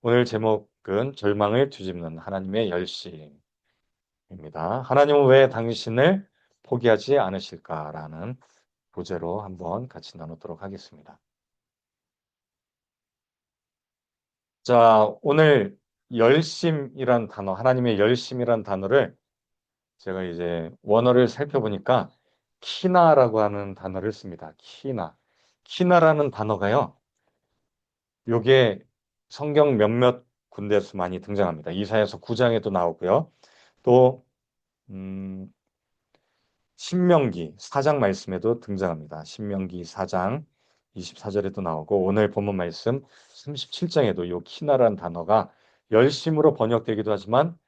오늘 제목은 절망을 뒤집는 하나님의 열심입니다. 하나님은 왜 당신을 포기하지 않으실까라는 부제로 한번 같이 나누도록 하겠습니다. 자, 오늘 열심이란 단어, 하나님의 열심이란 단어를 제가 이제 원어를 살펴보니까 키나라고 하는 단어를 씁니다. 키나. 키나라는 단어가요. 요게 성경 몇몇 군데에서 많이 등장합니다. 이사야서 9장에도 나오고요. 또 음, 신명기 4장 말씀에도 등장합니다. 신명기 4장 24절에도 나오고 오늘 본문 말씀 37장에도 요 키나라는 단어가 열심으로 번역되기도 하지만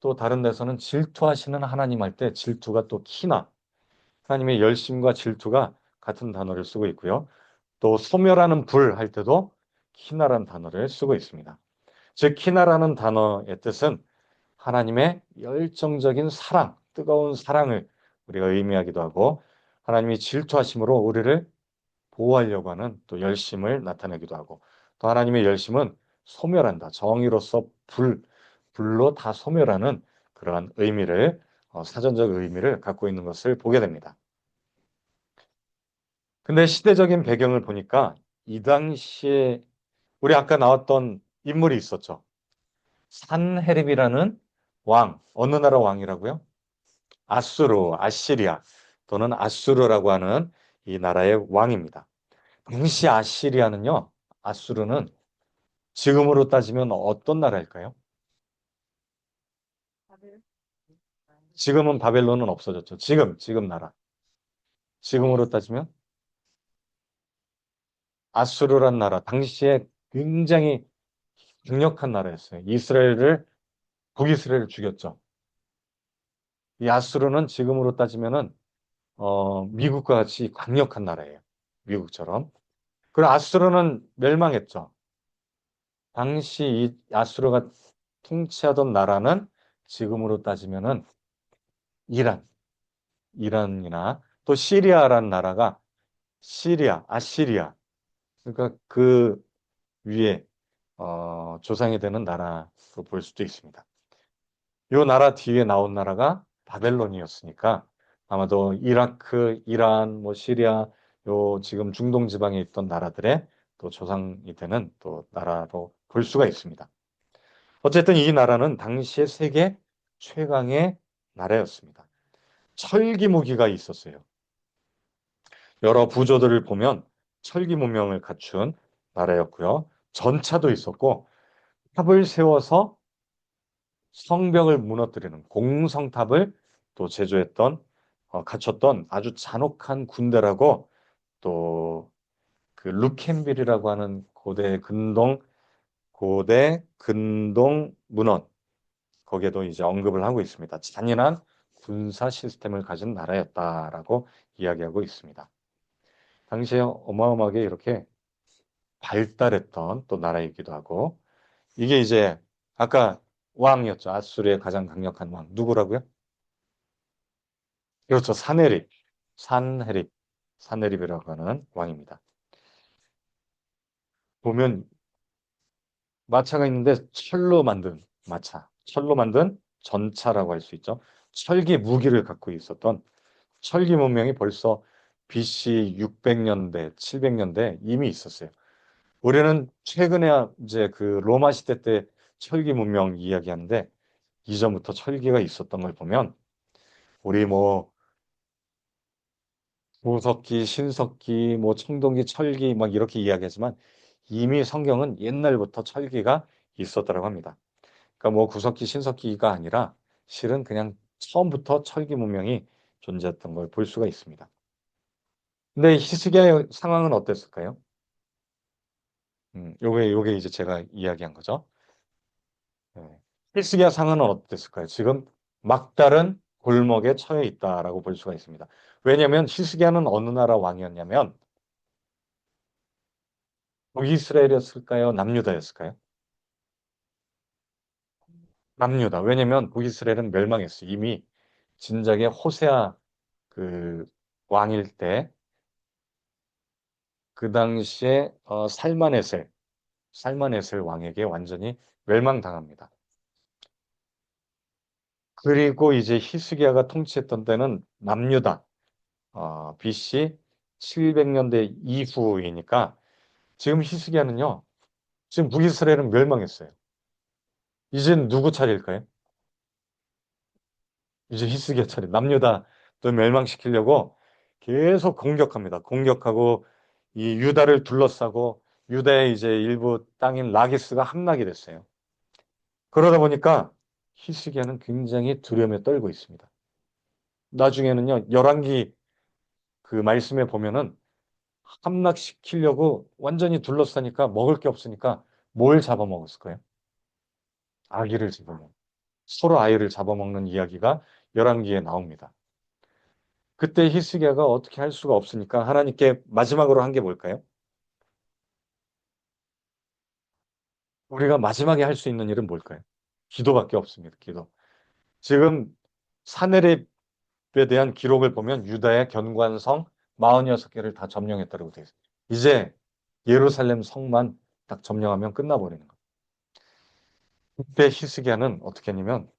또 다른 데서는 질투하시는 하나님 할 때 질투가 또 키나 하나님의 열심과 질투가 같은 단어를 쓰고 있고요. 또 소멸하는 불 할 때도 키나라는 단어를 쓰고 있습니다. 즉 키나라는 단어의 뜻은 하나님의 열정적인 사랑, 뜨거운 사랑을 우리가 의미하기도 하고 하나님이 질투하심으로 우리를 보호하려고 하는 또 열심을 나타내기도 하고 또 하나님의 열심은 소멸한다. 정의로서 불, 불로 다 소멸하는 그러한 의미를 어, 사전적 의미를 갖고 있는 것을 보게 됩니다. 근데 시대적인 배경을 보니까 이 당시에 우리 아까 나왔던 인물이 있었죠. 산헤립이라는 왕, 어느 나라 왕이라고요? 아수르, 아시리아 또는 아수르라고 하는 이 나라의 왕입니다. 당시 아시리아는요, 아수르는 지금으로 따지면 어떤 나라일까요? 지금은 바벨론은 없어졌죠. 지금, 지금 나라. 지금으로 따지면 아수르란 나라, 당시에 굉장히 강력한 나라였어요. 이스라엘을 북이스라엘을 죽였죠. 이 아수르는 지금으로 따지면은 어, 미국과 같이 강력한 나라예요. 미국처럼. 그리고 아수르는 멸망했죠. 당시 이 아수르가 통치하던 나라는 지금으로 따지면은 이란, 이란이나 또 시리아라는 나라가 시리아, 아시리아. 그러니까 그 위에 어, 조상이 되는 나라로 볼 수도 있습니다. 이 나라 뒤에 나온 나라가 바벨론이었으니까 아마도 이라크, 이란, 뭐 시리아, 요 지금 중동 지방에 있던 나라들의 또 조상이 되는 또 나라로 볼 수가 있습니다. 어쨌든 이 나라는 당시의 세계 최강의 나라였습니다. 철기 무기가 있었어요. 여러 부조들을 보면 철기 문명을 갖춘 나라였고요. 전차도 있었고 탑을 세워서 성벽을 무너뜨리는 공성탑을 또 제조했던 어, 갖췄던 아주 잔혹한 군대라고 또 그 루켄빌이라고 하는 고대 근동 고대 근동 문헌 거기에도 이제 언급을 하고 있습니다. 잔인한 군사 시스템을 가진 나라였다라고 이야기하고 있습니다. 당시에 어마어마하게 이렇게 발달했던 또 나라이기도 하고 이게 이제 아까 왕이었죠. 아수르의 가장 강력한 왕 누구라고요? 그렇죠. 사네립, 산헤립, 사네립이라고 하는 왕입니다. 보면 마차가 있는데 철로 만든 마차, 철로 만든 전차라고 할 수 있죠. 철기 무기를 갖고 있었던 철기 문명이 벌써 BC 600년대, 700년대 이미 있었어요. 우리는 최근에 이제 그 로마 시대 때 철기 문명 이야기하는데 이전부터 철기가 있었던 걸 보면 우리 뭐 보석기, 신석기, 뭐 청동기, 철기 막 이렇게 이야기하지만 이미 성경은 옛날부터 철기가 있었다고 합니다. 그러니까 뭐 구석기, 신석기가 아니라 실은 그냥 처음부터 철기 문명이 존재했던 걸 볼 수가 있습니다. 근데 히스기야의 상황은 어땠을까요? 음, 요게 요게 이제 제가 이야기한 거죠. 네. 히스기야 상황은 어땠을까요? 지금 막다른 골목에 처해 있다라고 볼 수가 있습니다. 왜냐하면 히스기야는 어느 나라 왕이었냐면 북이스라엘이었을까요? 남유다였을까요? 남유다. 왜냐하면 북이스라엘은 멸망했어요. 이미 진작에 호세아 그 왕일 때 그 당시에 어, 살만에셀 살마네셀 왕에게 완전히 멸망당합니다. 그리고 이제 히스기야가 통치했던 때는 남유다 어, BC 700년대 이후이니까 지금 히스기야는요. 지금 북이스라엘은 멸망했어요. 이젠 누구 차례일까요? 이제 히스기야 차례. 남유다 또 멸망시키려고 계속 공격합니다. 공격하고 이 유다를 둘러싸고 유다의 이제 일부 땅인 라기스가 함락이 됐어요. 그러다 보니까 히스기야는 굉장히 두려움에 떨고 있습니다. 나중에는요, 열왕기 그 말씀에 보면은 함락시키려고 완전히 둘러싸니까 먹을 게 없으니까 뭘 잡아먹었을 거예요? 아기를 잡아먹. 서로 아이를 잡아먹는 이야기가 열왕기에 나옵니다. 그때 히스기야가 어떻게 할 수가 없으니까 하나님께 마지막으로 한 게 뭘까요? 우리가 마지막에 할 수 있는 일은 뭘까요? 기도밖에 없습니다. 기도. 지금 사내립에 대한 기록을 보면 유다의 견관성 46개를 다 점령했다고 되어 있어요. 이제 예루살렘 성만 딱 점령하면 끝나버리는 거예요. 그때 히스기야는 어떻게 했냐면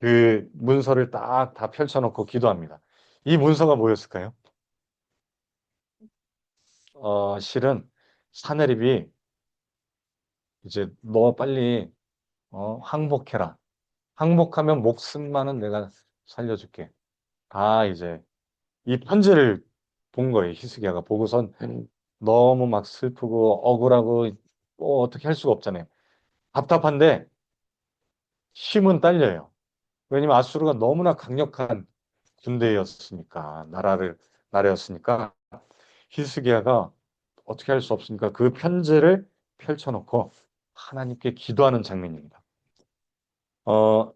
그 문서를 딱 다 펼쳐놓고 기도합니다. 이 문서가 뭐였을까요? 어, 실은 사내립이 이제 너 빨리 어, 항복해라. 항복하면 목숨만은 내가 살려줄게. 다 이제 이 편지를 본 거예요. 히스기야가 보고선 너무 막 슬프고 억울하고 뭐 어떻게 할 수가 없잖아요. 답답한데 힘은 딸려요. 왜냐면 아수르가 너무나 강력한 군대였으니까 나라를 나라였으니까 히스기야가 어떻게 할 수 없으니까 그 편지를 펼쳐놓고 하나님께 기도하는 장면입니다. 어,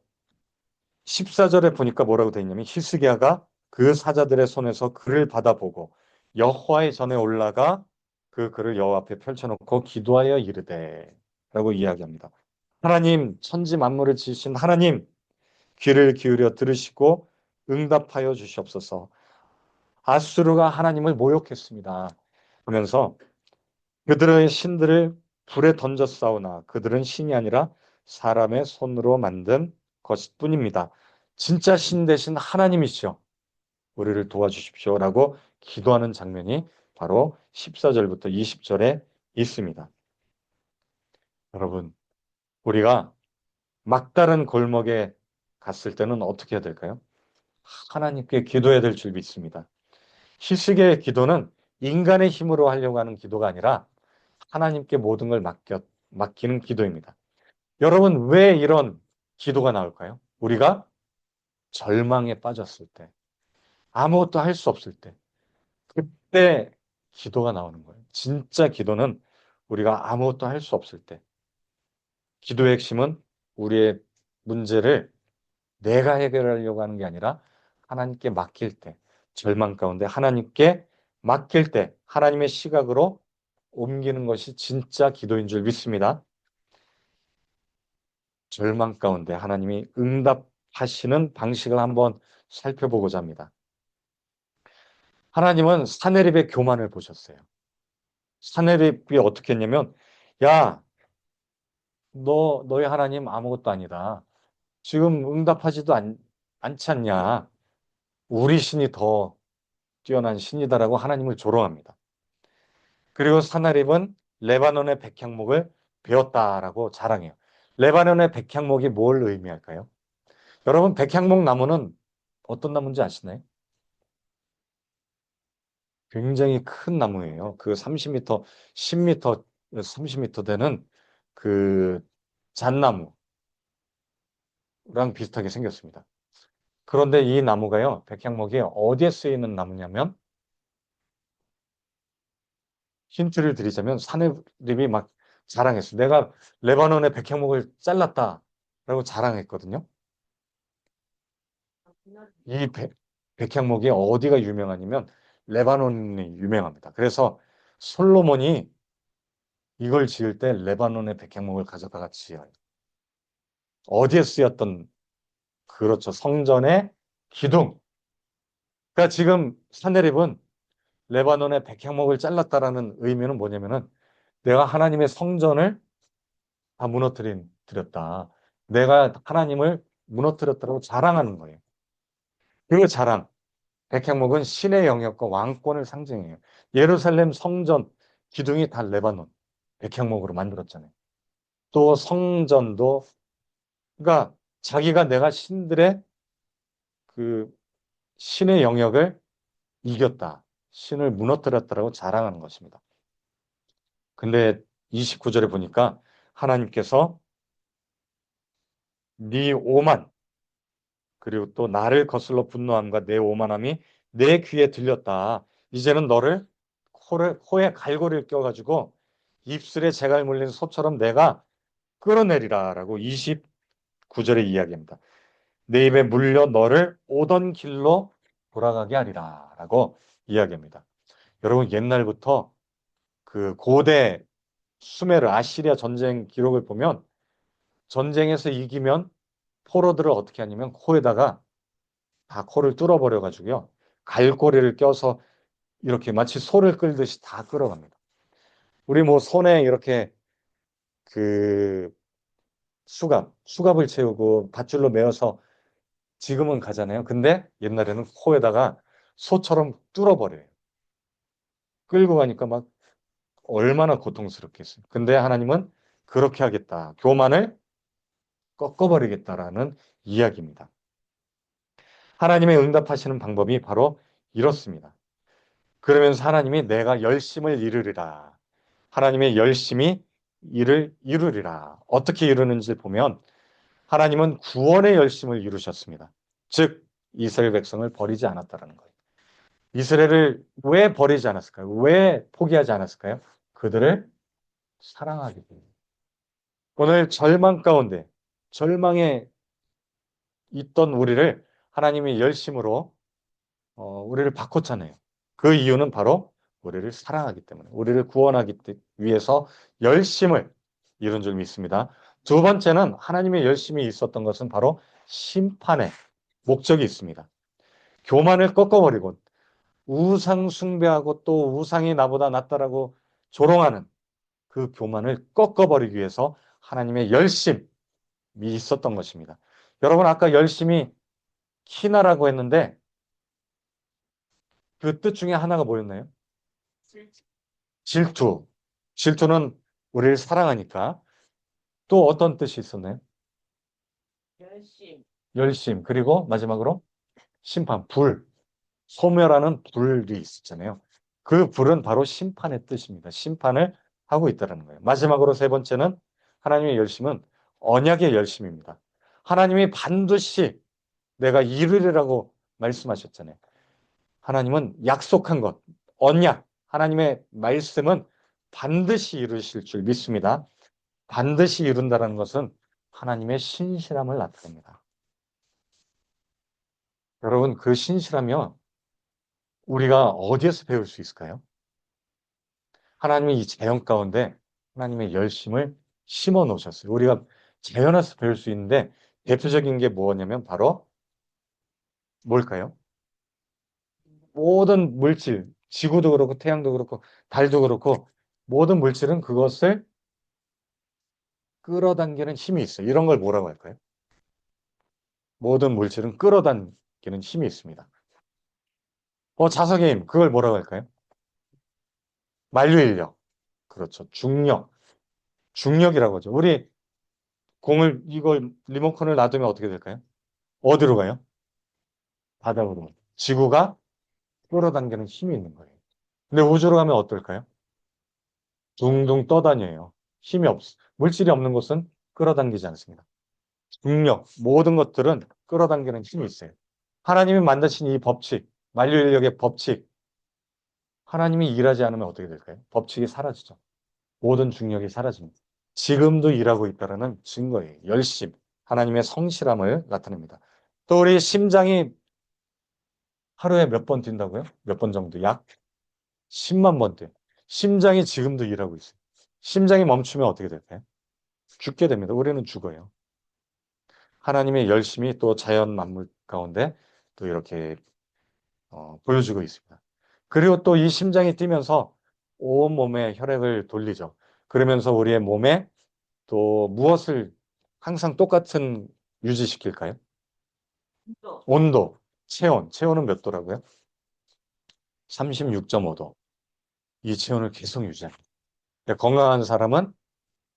14절에 보니까 뭐라고 되어 있냐면 히스기야가 그 사자들의 손에서 글을 받아보고 여호와의 전에 올라가 그 글을 여호와 앞에 펼쳐놓고 기도하여 이르되 라고 이야기합니다. 하나님 천지 만물을 지으신 하나님 귀를 기울여 들으시고 응답하여 주시옵소서. 아수르가 하나님을 모욕했습니다. 하면서 그들의 신들을 불에 던져 싸우나 그들은 신이 아니라 사람의 손으로 만든 것일 뿐입니다. 진짜 신 대신 하나님이시죠. 우리를 도와주십시오라고 기도하는 장면이 바로 14절부터 20절에 있습니다. 여러분, 우리가 막다른 골목에 갔을 때는 어떻게 해야 될까요? 하나님께 기도해야 될 줄 믿습니다. 희식의 기도는 인간의 힘으로 하려고 하는 기도가 아니라 하나님께 모든 걸 맡겨, 맡기는 기도입니다. 여러분, 왜 이런 기도가 나올까요? 우리가 절망에 빠졌을 때, 아무것도 할 수 없을 때, 그때 기도가 나오는 거예요. 진짜 기도는 우리가 아무것도 할 수 없을 때, 기도의 핵심은 우리의 문제를 내가 해결하려고 하는 게 아니라 하나님께 맡길 때, 절망 가운데 하나님께 맡길 때, 하나님의 시각으로 옮기는 것이 진짜 기도인 줄 믿습니다. 절망 가운데 하나님이 응답하시는 방식을 한번 살펴보고자 합니다. 하나님은 사내립의 교만을 보셨어요. 사내립이 어떻게 했냐면, 야, 너, 너희 하나님 아무것도 아니다. 지금 응답하지도 않, 않지 않냐. 우리 신이 더 뛰어난 신이다라고 하나님을 조롱합니다. 그리고 사나립은 레바논의 백향목을 베었다라고 자랑해요. 레바논의 백향목이 뭘 의미할까요? 여러분 백향목 나무는 어떤 나무인지 아시나요? 굉장히 큰 나무예요. 그 30m, 10m, 30m 되는 그 잣나무 랑 비슷하게 생겼습니다. 그런데 이 나무가요, 백향목이 어디에 쓰이는 나무냐면 힌트를 드리자면 사내립이 막 자랑했어요. 내가 레바논의 백향목을 잘랐다라고 자랑했거든요. 이 백, 백향목이 어디가 유명하냐면 레바논이 유명합니다. 그래서 솔로몬이 이걸 지을 때 레바논의 백향목을 가져다가 지어요. 어디에 쓰였던 그렇죠. 성전의 기둥. 그러니까 지금 사내립은 레바논의 백향목을 잘랐다라는 의미는 뭐냐면은 내가 하나님의 성전을 다 무너뜨린 드렸다. 내가 하나님을 무너뜨렸다고 자랑하는 거예요. 그 자랑, 백향목은 신의 영역과 왕권을 상징해요. 예루살렘 성전 기둥이 다 레바논 백향목으로 만들었잖아요. 또 성전도 그러니까 자기가 내가 신들의 그 신의 영역을 이겼다. 신을 무너뜨렸다라고 자랑하는 것입니다. 근데 29절에 보니까 하나님께서 네 오만 그리고 또 나를 거슬러 분노함과 내 오만함이 내 귀에 들렸다. 이제는 너를 코를, 코에 갈고리를 껴가지고 입술에 재갈 물린 소처럼 내가 끌어내리라 라고 29절에 이야기합니다. 내 입에 물려 너를 오던 길로 돌아가게 하리라 라고 이야기합니다. 여러분 옛날부터 그 고대 수메르 아시리아 전쟁 기록을 보면 전쟁에서 이기면 포로들을 어떻게 하냐면 코에다가 다 코를 뚫어버려 가지고요 갈고리를 껴서 이렇게 마치 소를 끌듯이 다 끌어갑니다. 우리 뭐 손에 이렇게 그 수갑, 수갑을 채우고 밧줄로 메어서 지금은 가잖아요. 근데 옛날에는 코에다가 소처럼 뚫어버려요. 끌고 가니까 막 얼마나 고통스럽겠어요. 근데 하나님은 그렇게 하겠다. 교만을 꺾어버리겠다라는 이야기입니다. 하나님의 응답하시는 방법이 바로 이렇습니다. 그러면서 하나님이 내가 열심을 이루리라. 하나님의 열심히 일을 이루리라. 어떻게 이루는지 보면 하나님은 구원의 열심을 이루셨습니다. 즉 이스라엘 백성을 버리지 않았다라는 거예요. 이스라엘을 왜 버리지 않았을까요? 왜 포기하지 않았을까요? 그들을 사랑하기 때문에. 오늘 절망 가운데 절망에 있던 우리를 하나님이 열심으로 어, 우리를 바꿨잖아요. 그 이유는 바로 우리를 사랑하기 때문에 우리를 구원하기 위해서 열심을 이룬 줄 믿습니다. 두 번째는 하나님의 열심이 있었던 것은 바로 심판의 목적이 있습니다. 교만을 꺾어버리고 우상 숭배하고 또 우상이 나보다 낫다라고 조롱하는 그 교만을 꺾어버리기 위해서 하나님의 열심이 있었던 것입니다. 여러분 아까 열심히 키나라고 했는데 그 뜻 중에 하나가 뭐였나요? 질투. 질투는 우리를 사랑하니까 또 어떤 뜻이 있었나요? 열심, 열심. 그리고 마지막으로 심판, 불. 소멸하는 불이 있었잖아요. 그 불은 바로 심판의 뜻입니다. 심판을 하고 있다는 거예요. 마지막으로 세 번째는 하나님의 열심은 언약의 열심입니다. 하나님이 반드시 내가 이루리라고 말씀하셨잖아요. 하나님은 약속한 것, 언약, 하나님의 말씀은 반드시 이루실 줄 믿습니다. 반드시 이룬다는 것은 하나님의 신실함을 나타냅니다. 여러분, 그 신실하며 우리가 어디에서 배울 수 있을까요? 하나님이 이 자연 가운데 하나님의 열심을 심어 놓으셨어요. 우리가 자연에서 배울 수 있는데 대표적인 게 뭐냐면 바로 뭘까요? 모든 물질, 지구도 그렇고 태양도 그렇고 달도 그렇고 모든 물질은 그것을 끌어당기는 힘이 있어요. 이런 걸 뭐라고 할까요? 모든 물질은 끌어당기는 힘이 있습니다. 어, 자석의 힘, 그걸 뭐라고 할까요? 만류인력. 그렇죠. 중력. 중력이라고 하죠. 우리 공을, 이걸, 리모컨을 놔두면 어떻게 될까요? 어디로 가요? 바닥으로. 지구가 끌어당기는 힘이 있는 거예요. 근데 우주로 가면 어떨까요? 둥둥 떠다녀요. 힘이 없, 물질이 없는 곳은 끌어당기지 않습니다. 중력, 모든 것들은 끌어당기는 힘이 있어요. 하나님이 만드신 이 법칙, 만류인력의 법칙, 하나님이 일하지 않으면 어떻게 될까요? 법칙이 사라지죠. 모든 중력이 사라집니다. 지금도 일하고 있다는 증거예요. 열심, 하나님의 성실함을 나타냅니다. 또 우리 심장이 하루에 몇 번 뛴다고요? 몇 번 정도? 약 10만 번 뛰어요. 심장이 지금도 일하고 있어요. 심장이 멈추면 어떻게 될까요? 죽게 됩니다. 우리는 죽어요. 하나님의 열심히 또 자연 만물 가운데 또 이렇게 어, 보여주고 있습니다. 그리고 또 이 심장이 뛰면서 온 몸에 혈액을 돌리죠. 그러면서 우리의 몸에 또 무엇을 항상 똑같은 유지시킬까요? 온도, 체온. 체온은 몇 도라고요? 36.5도. 이 체온을 계속 유지합니다. 그러니까 건강한 사람은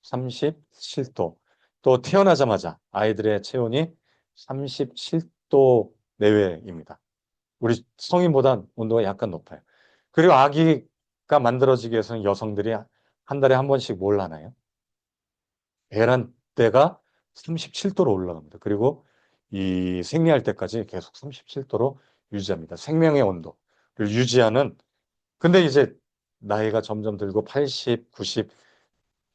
37도. 또 태어나자마자 아이들의 체온이 37도 내외입니다. 우리 성인보다 온도가 약간 높아요. 그리고 아기가 만들어지기 위해서는 여성들이 한 달에 한 번씩 뭘 하나요? 배란 때가 37도로 올라갑니다. 그리고 이 생리할 때까지 계속 37도로 유지합니다. 생명의 온도를 유지하는 근데 이제 나이가 점점 들고 80, 90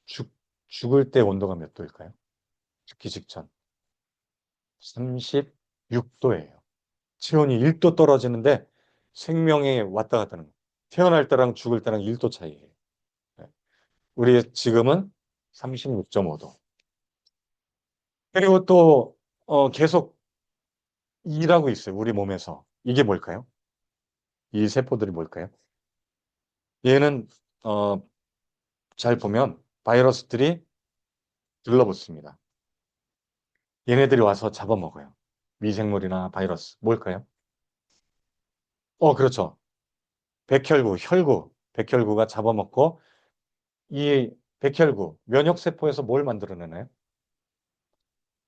죽, 죽을 때 온도가 몇 도일까요? 죽기 직전 36도예요. 체온이 1도 떨어지는데 생명이 왔다 갔다 하는 거예요. 태어날 때랑 죽을 때랑 1도 차이예요. 네. 우리 지금은 36.5도. 그리고 또 어, 계속 일하고 있어요. 우리 몸에서. 이게 뭘까요? 이 세포들이 뭘까요? 얘는 어, 잘 보면 바이러스들이 들러붙습니다. 얘네들이 와서 잡아먹어요. 미생물이나 바이러스. 뭘까요? 어, 그렇죠. 백혈구, 혈구, 백혈구가 잡아먹고 이 백혈구, 면역세포에서 뭘 만들어내나요?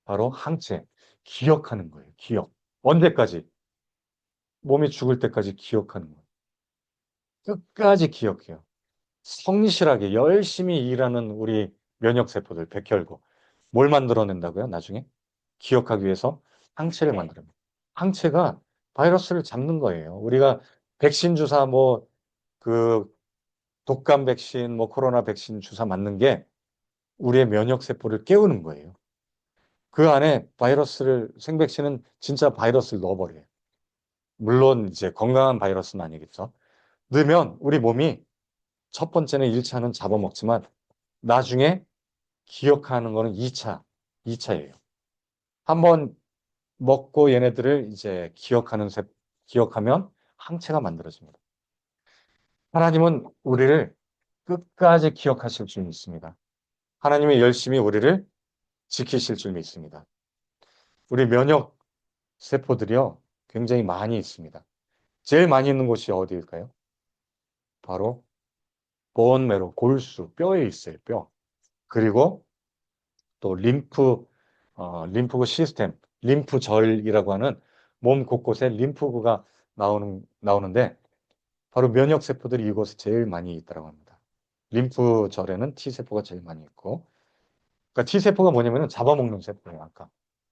바로 항체, 기억하는 거예요. 기억. 언제까지? 몸이 죽을 때까지 기억하는 거예요. 끝까지 기억해요. 성실하게 열심히 일하는 우리 면역세포들, 백혈구. 뭘 만들어낸다고요? 나중에? 기억하기 위해서 항체를 만들어냅니다. 항체가 바이러스를 잡는 거예요. 우리가 백신 주사 뭐 그 독감 백신 뭐 코로나 백신 주사 맞는 게 우리의 면역 세포를 깨우는 거예요. 그 안에 바이러스를 생백신은 진짜 바이러스를 넣어버려요. 물론 이제 건강한 바이러스는 아니겠죠. 넣으면 우리 몸이 첫 번째는 1차는 잡아먹지만 나중에 기억하는 거는 2차, 2차예요. 한번 먹고 얘네들을 이제 기억하는 세, 기억하면 항체가 만들어집니다. 하나님은 우리를 끝까지 기억하실 줄 믿습니다. 하나님이 열심히 우리를 지키실 줄 믿습니다. 우리 면역 세포들이요, 굉장히 많이 있습니다. 제일 많이 있는 곳이 어디일까요? 바로 본메로, 골수, 뼈에 있어요, 뼈. 그리고 또 림프, 어, 림프구 시스템, 림프절이라고 하는 몸 곳곳에 림프구가 나오는, 나오는데 바로 면역 세포들이 이곳에 제일 많이 있다고 합니다. 림프절에는 T세포가 제일 많이 있고 그러니까 T세포가 뭐냐면 잡아먹는 세포예요. 아까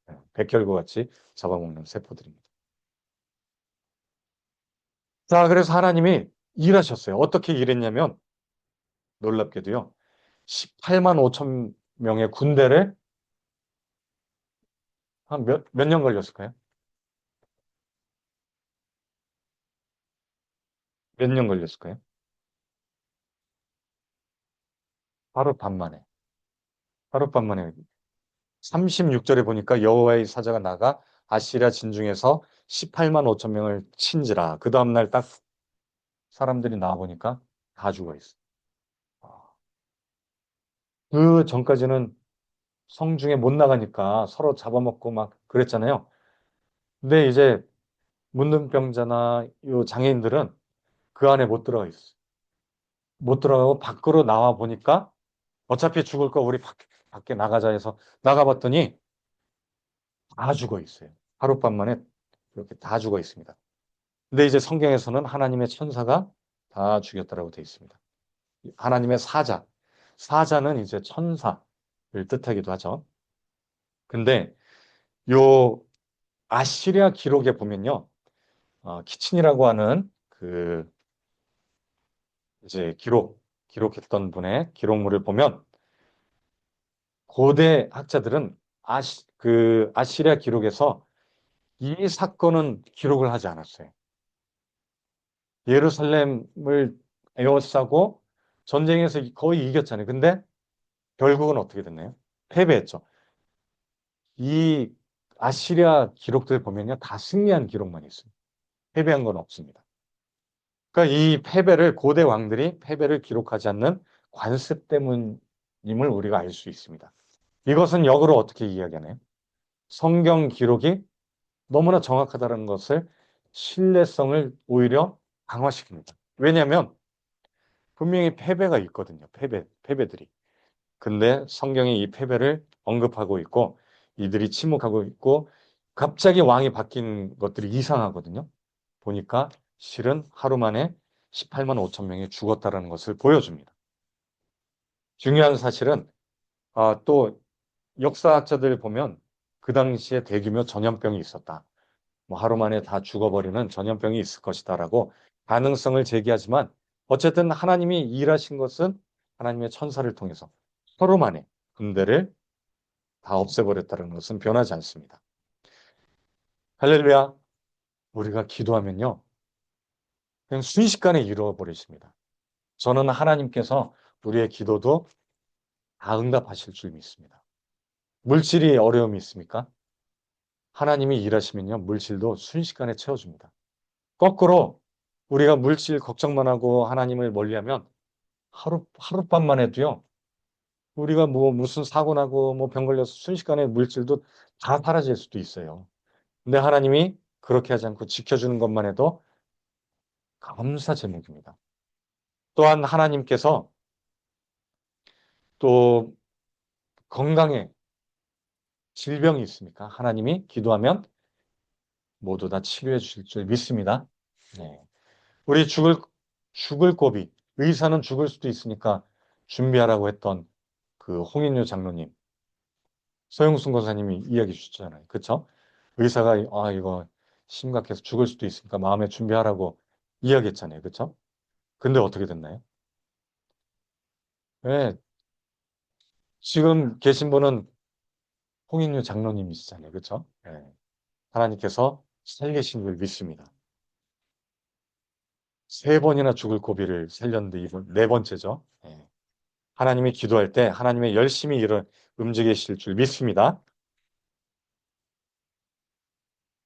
네, 백혈구 같이 잡아먹는 세포들입니다. 자, 그래서 하나님이 일하셨어요. 어떻게 일했냐면 놀랍게도요. 18만 5천 명의 군대를 한 몇, 몇 년 걸렸을까요? 몇 년 걸렸을까요? 하룻밤 만에. 하룻밤 만에. 36절에 보니까 여호와의 사자가 나가 아시리아 진중에서 18만 5천 명을 친지라. 그 다음날 딱 사람들이 나와 보니까 다 죽어 있어. 그 전까지는 성중에 못 나가니까 서로 잡아먹고 막 그랬잖아요. 근데 이제 문둥병자나 요 장애인들은 그 안에 못 들어가 있어. 못 들어가고 밖으로 나와 보니까 어차피 죽을 거 우리 밖, 밖에 나가자 해서 나가봤더니 다 죽어 있어요. 하룻밤 만에 이렇게 다 죽어 있습니다. 근데 이제 성경에서는 하나님의 천사가 다 죽였다라고 되어 있습니다. 하나님의 사자. 사자는 이제 천사를 뜻하기도 하죠. 근데 요 아시리아 기록에 보면요. 어, 키친이라고 하는 그 이제 기록, 기록했던 분의 기록물을 보면 고대 학자들은 아시, 그 아시리아 기록에서 이 사건은 기록을 하지 않았어요. 예루살렘을 에워싸고 전쟁에서 거의 이겼잖아요. 근데 결국은 어떻게 됐나요? 패배했죠. 이 아시리아 기록들 보면요. 다 승리한 기록만 있어요. 패배한 건 없습니다. 그러니까 이 패배를 고대 왕들이 패배를 기록하지 않는 관습 때문인 임을 우리가 알 수 있습니다. 이것은 역으로 어떻게 이야기하나요? 성경 기록이 너무나 정확하다는 것을 신뢰성을 오히려 강화시킵니다. 왜냐하면 분명히 패배가 있거든요. 패배, 패배들이. 근데 성경이 이 패배를 언급하고 있고 이들이 침묵하고 있고 갑자기 왕이 바뀐 것들이 이상하거든요. 보니까 실은 하루 만에 18만 5천 명이 죽었다라는 것을 보여줍니다. 중요한 사실은 아, 또 역사학자들 보면 그 당시에 대규모 전염병이 있었다. 뭐 하루 만에 다 죽어버리는 전염병이 있을 것이다라고 가능성을 제기하지만 어쨌든 하나님이 일하신 것은 하나님의 천사를 통해서 만에 군대를 다 없애버렸다는 것은 변하지 않습니다. 할렐루야. 우리가 기도하면요. 그냥 순식간에 이루어버리십니다. 저는 하나님께서 우리의 기도도 다 응답하실 줄 믿습니다. 물질이 어려움이 있습니까? 하나님이 일하시면요. 물질도 순식간에 채워줍니다. 거꾸로 우리가 물질 걱정만 하고 하나님을 멀리하면 하루, 하룻밤만 해도요. 우리가 뭐 무슨 사고 나고 뭐 병 걸려서 순식간에 물질도 다 사라질 수도 있어요. 근데 하나님이 그렇게 하지 않고 지켜주는 것만 해도 감사 제목입니다. 또한 하나님께서 또 건강에 질병이 있습니까? 하나님이 기도하면 모두 다 치료해 주실 줄 믿습니다. 네. 우리 죽을 죽을 고비 의사는 죽을 수도 있으니까 준비하라고 했던 그 홍인유 장로님 서영순 권사님이 이야기 주셨잖아요. 그렇죠? 의사가 아 이거 심각해서 죽을 수도 있으니까 마음에 준비하라고 이야기했잖아요. 그렇죠? 근데 어떻게 됐나요? 네. 지금 계신 분은 홍인유 장로님이시잖아요. 그렇죠? 네. 하나님께서 살리신 걸 믿습니다. 세 번이나 죽을 고비를 살렸는데 이번 네 번째죠. 네. 하나님이 기도할 때 하나님의 열심히 일을 움직이실 줄 믿습니다.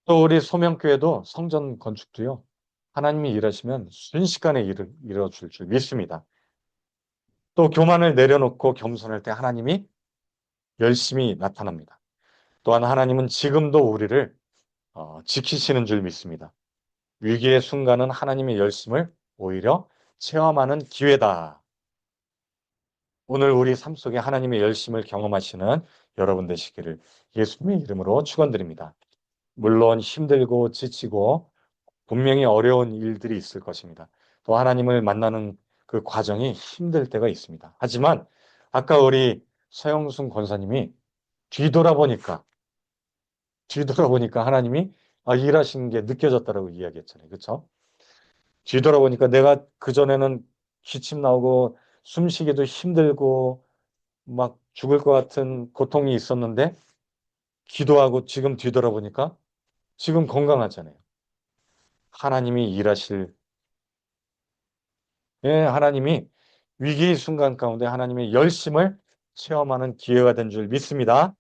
또 우리 소명교회도 성전 건축도요. 하나님이 일하시면 순식간에 일을 이뤄줄 줄 믿습니다. 또 교만을 내려놓고 겸손할 때 하나님이 열심히 나타납니다. 또한 하나님은 지금도 우리를 어, 지키시는 줄 믿습니다. 위기의 순간은 하나님의 열심을 오히려 체험하는 기회다. 오늘 우리 삶 속에 하나님의 열심을 경험하시는 여러분 되시기를 예수님의 이름으로 축원드립니다. 물론 힘들고 지치고 분명히 어려운 일들이 있을 것입니다. 또 하나님을 만나는 그 과정이 힘들 때가 있습니다. 하지만 아까 우리 서영순 권사님이 뒤돌아보니까 뒤돌아보니까 하나님이 아, 일하시는 게 느껴졌다라고 이야기했잖아요. 그렇죠? 뒤돌아보니까 내가 그전에는 기침 나오고 숨쉬기도 힘들고 막 죽을 것 같은 고통이 있었는데 기도하고 지금 뒤돌아보니까 지금 건강하잖아요. 하나님이 일하실 예, 하나님이 위기의 순간 가운데 하나님의 열심을 체험하는 기회가 된 줄 믿습니다.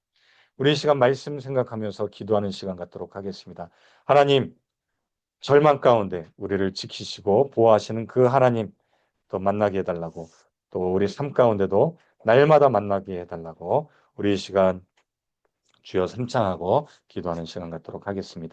우리 시간 말씀 생각하면서 기도하는 시간 갖도록 하겠습니다. 하나님, 절망 가운데 우리를 지키시고 보호하시는 그 하나님 또 만나게 해달라고 또 우리 삶 가운데도 날마다 만나게 해달라고 우리 시간 주여 삼창하고 기도하는 시간 갖도록 하겠습니다.